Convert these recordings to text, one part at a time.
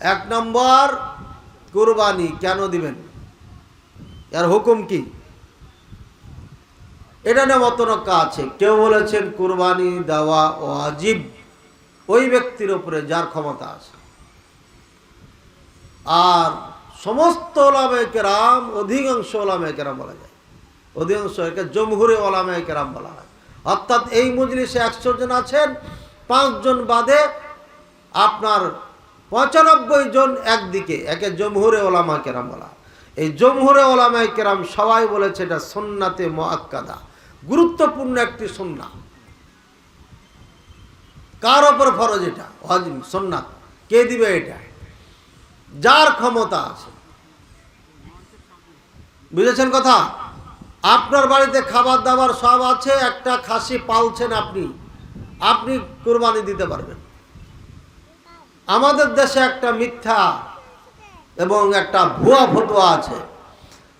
এক নম্বর, কুরবানি কেন দিবেন? এর হুকুম কি? এটা নিয়ে মতনক্কা আছে। কেউ বলেছেন, কুরবানি দেওয়া ও আজীব ওই ব্যক্তির উপরে যার ক্ষমতা আছে। আর সমস্ত ওলামে কেরাম, অধিকাংশ ওলামে কেরাম বলা যায়। অধিকাংশ একে জমহুরে ওলামে কেরাম বলা হয়। অর্থাৎ এই মজলিসে একশো জন আছেন, পাঁচজন বাদে আপনার পঁচানব্বই জন একদিকে, একে জমহুরে ওলামা কেরাম বলা এই জমহুরে ওলামায় কেরাম সবাই বলেছে এটা সন্নাতে মোয়াক্কাদা গুরুত্বপূর্ণ একটি সন্না। কার ওপর ফরজ এটা? সন্ন্যাত কে দিবে এটা? যার ক্ষমতা আছে। বুঝেছেন কথা? আপনার বাড়িতে খাবার দাবার সব আছে, একটা খাসি পালছেন আপনি আপনি কোরবানি দিতে পারবেন। আমাদের দেশে একটা মিথ্যা এবং একটা ভুয়া ফতোয়া আছে।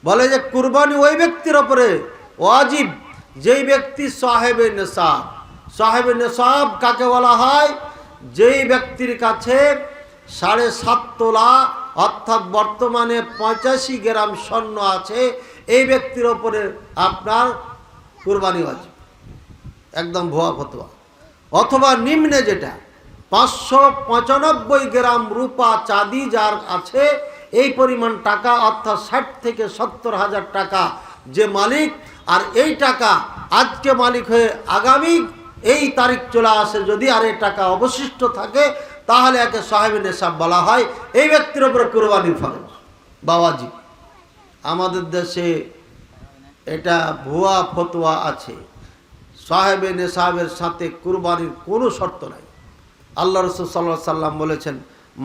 বলে যে কুরবানি ওই ব্যক্তির ওপরে ওয়াজিব, যেই ব্যক্তি সাহেবে নেশাব। সাহেবে নেশাব কাকে বলা হয়? যেই ব্যক্তির কাছে সাড়ে সাত তোলা, অর্থাৎ বর্তমানে পঁচাশি গ্রাম স্বর্ণ আছে, এই ব্যক্তির ওপরে আপনার কুরবানি ওয়াজিব। একদম ভুয়া ফতোয়া। অথবা নিম্নে যেটা পাঁচশো পঁচানব্বই গ্রাম রূপা চাঁদি যার আছে, এই পরিমাণ টাকা, অর্থাৎ ষাট থেকে সত্তর হাজার টাকা যে মালিক, আর এই টাকা আজকে মালিক হয়ে আগামী এই তারিখ চলে আসে, যদি আর এই টাকা অবশিষ্ট থাকে, তাহলে একে সাহেবের নেশাব বলা হয়। এই ব্যক্তির উপরে কোরবানি ফরজ। বাবাজি, আমাদের দেশে এটা ভুয়া ফতোয়া আছে। সাহেবে নেশাবের সাথে কুরবানির কোনো শর্ত নাই। আল্লাহ রসুল সাল্লাহ সাল্লাম বলেছেন,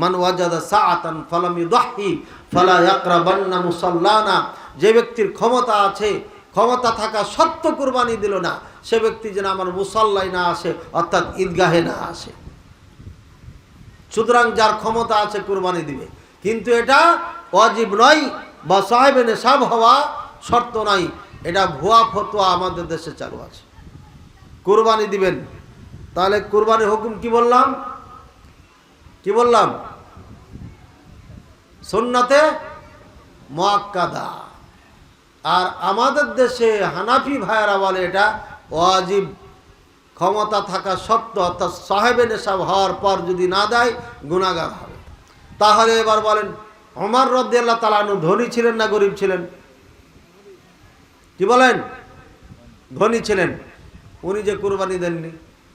মান ওয়াজাদা সাআতান ফালাম ইউদাহি ফালা ইয়াকরাবান্না মুসাল্লানা। যে ব্যক্তির ক্ষমতা আছে, ক্ষমতা থাকা সত্য কুরবানি দিল না, সে ব্যক্তি যেন আমার মুসাল্লায় না আসে, অর্থাৎ ঈদগাহে না আসে। সুতরাং যার ক্ষমতা আছে কুরবানি দিবে। কিন্তু এটা অজীব নয় বা সাহেবে নেশাব হওয়া শর্ত নয়, এটা ভুয়া ফতোয়া আমাদের দেশে চালু আছে। কুরবানি দিবেন। তাহলে কুরবানির হুকুম কি বললাম? কি বললাম? সুন্নাতে মোয়াক্কাদা আর আমাদের দেশে হানাফি ভাইয়েরা বলে এটা ওয়াজিব। ক্ষমতা থাকা সত্ত্ব অর্থাৎ সাহেবে নেশাব হওয়ার পর যদি না দেয় গুণাগার হবে। তাহলে এবার বলেন অমর রদ্দাল্লাহ তালানু ধনী ছিলেন না গরিব ছিলেন? কি বলেন? ধনী ছিলেন। উনি যে কুরবানি দেননি।